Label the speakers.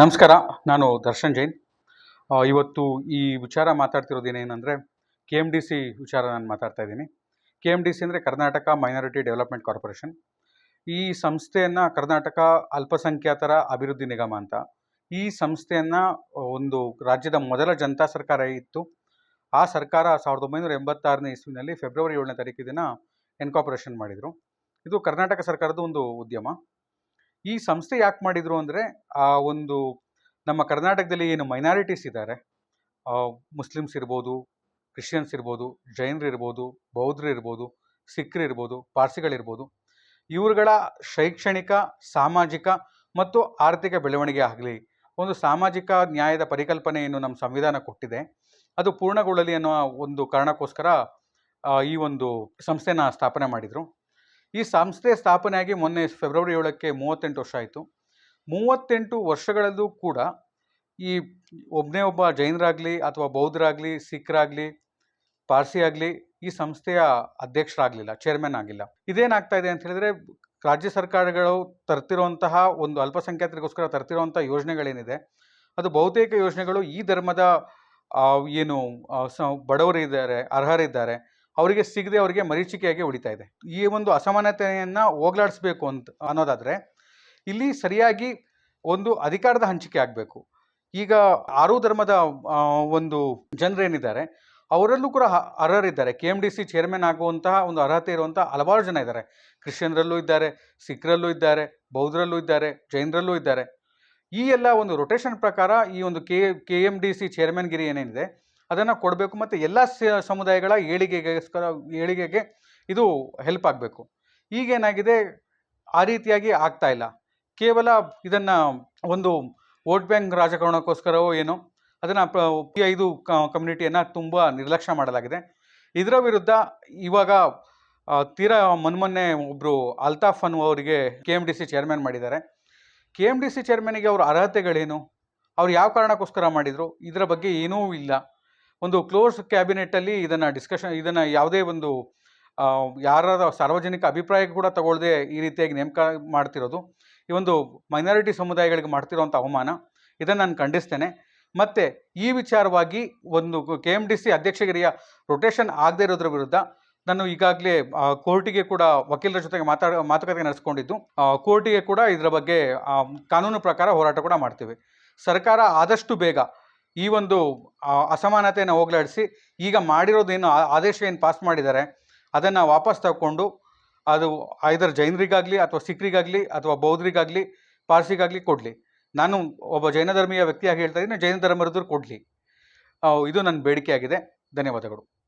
Speaker 1: ನಮಸ್ಕಾರ, ನಾನು ದರ್ಶನ್ ಜೈನ್. ಇವತ್ತು ಈ ವಿಚಾರ ಮಾತಾಡ್ತಿರೋದು ಏನೇನಂದರೆ, ಕೆ ಎಂ ಡಿ ಸಿ ವಿಚಾರ ನಾನು ಮಾತಾಡ್ತಾ ಇದ್ದೀನಿ. ಕೆ ಎಂ ಡಿ ಸಿ ಅಂದರೆ ಕರ್ನಾಟಕ ಮೈನಾರಿಟಿ ಡೆವಲಪ್ಮೆಂಟ್ ಕಾರ್ಪೊರೇಷನ್ ಈ ಸಂಸ್ಥೆಯನ್ನು ಕರ್ನಾಟಕ ಅಲ್ಪಸಂಖ್ಯಾತರ ಅಭಿವೃದ್ಧಿ ನಿಗಮ ಅಂತ, ಈ ಸಂಸ್ಥೆಯನ್ನು ಒಂದು ರಾಜ್ಯದ ಮೊದಲ ಜನತಾ ಸರ್ಕಾರ ಇತ್ತು. ಆ ಸರ್ಕಾರ ಸಾವಿರದ ಒಂಬೈನೂರ ಎಂಬತ್ತಾರನೇ ಇಸ್ವಿನಲ್ಲಿ ಫೆಬ್ರವರಿ ಏಳನೇ ತಾರೀಕು ದಿನ ಎನ್ಕಾಪರೇಷನ್ ಮಾಡಿದರು. ಇದು ಕರ್ನಾಟಕ ಸರ್ಕಾರದ ಒಂದು ಉದ್ಯಮ. ಈ ಸಂಸ್ಥೆ ಯಾಕೆ ಮಾಡಿದರು ಅಂದರೆ, ಆ ಒಂದು ನಮ್ಮ ಕರ್ನಾಟಕದಲ್ಲಿ ಏನು ಮೈನಾರಿಟೀಸ್ ಇದ್ದಾರೆ ಮುಸ್ಲಿಮ್ಸ್ ಇರ್ಬೋದು ಕ್ರಿಶ್ಚಿಯನ್ಸ್ ಇರ್ಬೋದು ಜೈನರು ಇರ್ಬೋದು ಬೌದ್ಧರು ಇರ್ಬೋದು ಸಿಖ್ರು ಇರ್ಬೋದು ಪಾರ್ಸಿಗಳಿರ್ಬೋದು ಇವ್ರುಗಳ ಶೈಕ್ಷಣಿಕ, ಸಾಮಾಜಿಕ ಮತ್ತು ಆರ್ಥಿಕ ಬೆಳವಣಿಗೆ ಆಗಲಿ, ಒಂದು ಸಾಮಾಜಿಕ ನ್ಯಾಯದ ಪರಿಕಲ್ಪನೆಯನ್ನು ನಮ್ಮ ಸಂವಿಧಾನ ಕೊಟ್ಟಿದೆ, ಅದು ಪೂರ್ಣಗೊಳ್ಳಲಿ ಅನ್ನೋ ಒಂದು ಕಾರಣಕ್ಕೋಸ್ಕರ ಈ ಒಂದು ಸಂಸ್ಥೆನ ಸ್ಥಾಪನೆ ಮಾಡಿದರು. ಈ ಸಂಸ್ಥೆ ಸ್ಥಾಪನೆಯಾಗಿ ಮೊನ್ನೆ ಫೆಬ್ರವರಿ ಏಳಕ್ಕೆ ಮೂವತ್ತೆಂಟು ವರ್ಷ ಆಯಿತು. ಮೂವತ್ತೆಂಟು ವರ್ಷಗಳಲ್ಲೂ ಕೂಡ ಈ ಒಬ್ಬನೇ ಒಬ್ಬ ಜೈನರಾಗಲಿ ಅಥವಾ ಬೌದ್ಧರಾಗಲಿ, ಸಿಖ್ರಾಗಲಿ ಪಾರ್ಸಿ ಆಗಲಿ ಈ ಸಂಸ್ಥೆಯ ಅಧ್ಯಕ್ಷರಾಗಲಿಲ್ಲ ಚೇರ್ಮನ್ ಆಗಿಲ್ಲ. ಇದೇನಾಗ್ತಾ ಇದೆ ಅಂತ ಹೇಳಿದ್ರೆ ರಾಜ್ಯ ಸರ್ಕಾರಗಳು ತರ್ತಿರುವಂತಹ ಒಂದು ಅಲ್ಪಸಂಖ್ಯಾತರಿಗೋಸ್ಕರ ತರ್ತಿರುವಂಥ ಯೋಜನೆಗಳೇನಿದೆ, ಅದು ಬಹುತೇಕ ಯೋಜನೆಗಳು ಈ ಧರ್ಮದ ಏನು ಸ, ಬಡವರಿದ್ದಾರೆ, ಅರ್ಹರಿದ್ದಾರೆ. ಅವರಿಗೆ ಸಿಗದೆ ಅವರಿಗೆ ಮರೀಚಿಕೆಯಾಗಿ ಉಳಿತಾ ಇದೆ. ಈ ಒಂದು ಅಸಮಾನತೆಯನ್ನು ಹೋಗ್ಲಾಡಿಸ್ಬೇಕು ಅಂತ ಅನ್ನೋದಾದರೆ, ಇಲ್ಲಿ ಸರಿಯಾಗಿ ಒಂದು ಅಧಿಕಾರದ ಹಂಚಿಕೆ ಆಗಬೇಕು. ಈಗ ಆರು ಧರ್ಮದ ಒಂದು ಜನರೇನಿದ್ದಾರೆ ಅವರಲ್ಲೂ ಕೂಡ ಅರ್ಹರಿದ್ದಾರೆ. K M D C chairman ಆಗುವಂತಹ ಒಂದು ಅರ್ಹತೆ ಇರುವಂಥ ಹಲವಾರು ಜನ ಇದ್ದಾರೆ. ಕ್ರಿಶ್ಚಿಯನ್ರಲ್ಲೂ ಇದ್ದಾರೆ, ಸಿಖ್ರಲ್ಲೂ ಇದ್ದಾರೆ, ಬೌದ್ಧರಲ್ಲೂ ಇದ್ದಾರೆ, ಜೈನರಲ್ಲೂ ಇದ್ದಾರೆ. ಈ ಎಲ್ಲ ಒಂದು ರೊಟೇಷನ್ ಪ್ರಕಾರ ಈ ಒಂದು K K M D C ಚೇರ್ಮನ್ಗಿರಿ ಏನೇನಿದೆ ಅದನ್ನು ಕೊಡಬೇಕು ಮತ್ತು ಎಲ್ಲ ಸಮುದಾಯಗಳ ಏಳಿಗೆಗೋಸ್ಕರ, ಏಳಿಗೆಗೆ ಇದು ಹೆಲ್ಪ್ ಆಗಬೇಕು. ಈಗೇನಾಗಿದೆ, ಆ ರೀತಿಯಾಗಿ ಆಗ್ತಾ ಇಲ್ಲ. ಕೇವಲ ಇದನ್ನು ಒಂದು ವೋಟ್ ಬ್ಯಾಂಕ್ ರಾಜಕಾರಣಕ್ಕೋಸ್ಕರವೋ ಏನೋ, ಅದನ್ನು ಪಿ ಐದು ಕಮ್ಯುನಿಟಿಯನ್ನು ತುಂಬ ನಿರ್ಲಕ್ಷ್ಯ ಮಾಡಲಾಗಿದೆ. ಇದರ ವಿರುದ್ಧ ಇವಾಗ ತೀರಾ ಮೊನ್ಮೊನ್ನೆ ಒಬ್ಬರು ಅಲ್ತಾಫ್ ಅನ್ನು ಅವರಿಗೆ K M D C chairman ಮಾಡಿದ್ದಾರೆ. ಕೆ ಎಂ ಡಿ ಸಿ ಚೇರ್ಮನ್ಗೆ ಅವ್ರ ಅರ್ಹತೆಗಳೇನು? ಅವ್ರು ಯಾವ ಕಾರಣಕ್ಕೋಸ್ಕರ ಮಾಡಿದರು? ಇದರ ಬಗ್ಗೆ ಏನೂ ಇಲ್ಲ. ಒಂದು ಕ್ಲೋಸ್ ಕ್ಯಾಬಿನೆಟ್ಟಲ್ಲಿ ಇದನ್ನು ಡಿಸ್ಕಷನ್, ಇದನ್ನು ಯಾವುದೇ ಒಂದು ಯಾರ ಸಾರ್ವಜನಿಕ ಅಭಿಪ್ರಾಯ ಕೂಡ ತಗೊಳ್ಳದೆ ಈ ರೀತಿಯಾಗಿ ನೇಮಕ ಮಾಡ್ತಿರೋದು. ಈ ಒಂದು ಮೈನಾರಿಟಿ ಸಮುದಾಯಗಳಿಗೆ ಮಾಡ್ತಿರೋವಂಥ ಅವಮಾನ, ಇದನ್ನು ನಾನು ಖಂಡಿಸ್ತೇನೆ. ಮತ್ತು ಈ ವಿಚಾರವಾಗಿ ಒಂದು ಕೆ ಎಂ ಡಿ ಸಿ ಅಧ್ಯಕ್ಷಗಿರಿಯ ರೊಟೇಷನ್ ಆಗದೇ ಇರೋದ್ರ ವಿರುದ್ಧ ನಾನು ಈಗಾಗಲೇ ಕೋರ್ಟಿಗೆ ಕೂಡ ವಕೀಲರ ಜೊತೆಗೆ ಮಾತಾಡ, ಮಾತುಕತೆ ನಡೆಸ್ಕೊಂಡಿದ್ದು. ಕೋರ್ಟಿಗೆ ಕೂಡ ಇದರ ಬಗ್ಗೆ ಕಾನೂನು ಪ್ರಕಾರ ಹೋರಾಟ ಕೂಡ ಮಾಡ್ತೀವಿ. ಸರ್ಕಾರ ಆದಷ್ಟು ಬೇಗ ಈ ಒಂದು ಅಸಮಾನತೆಯನ್ನು ಹೋಗಲಾಡಿಸಿ, ಈಗ ಮಾಡಿರೋದೇನು ಆದೇಶ ಏನು ಪಾಸ್ ಮಾಡಿದ್ದಾರೆ, ಅದನ್ನು ವಾಪಸ್ ತಗೊಂಡು, ಅದು ಐದರ್ ಜೈನರಿಗಾಗಲಿ ಅಥವಾ ಸಿಖ್ರಿಗಾಗಲಿ ಅಥವಾ ಬೌದ್ಧರಿಗಾಗಲಿ ಪಾರ್ಸಿಗಾಗಲಿ ಕೊಡಲಿ. ನಾನು ಒಬ್ಬ ಜೈನ ಧರ್ಮೀಯ ವ್ಯಕ್ತಿಯಾಗಿ ಹೇಳ್ತಾ ಇದ್ದೀನಿ, ಜೈನ ಧರ್ಮದವ್ರು ಕೊಡಲಿ. ಇದು ನನ್ನ ಬೇಡಿಕೆಯಾಗಿದೆ. ಧನ್ಯವಾದಗಳು.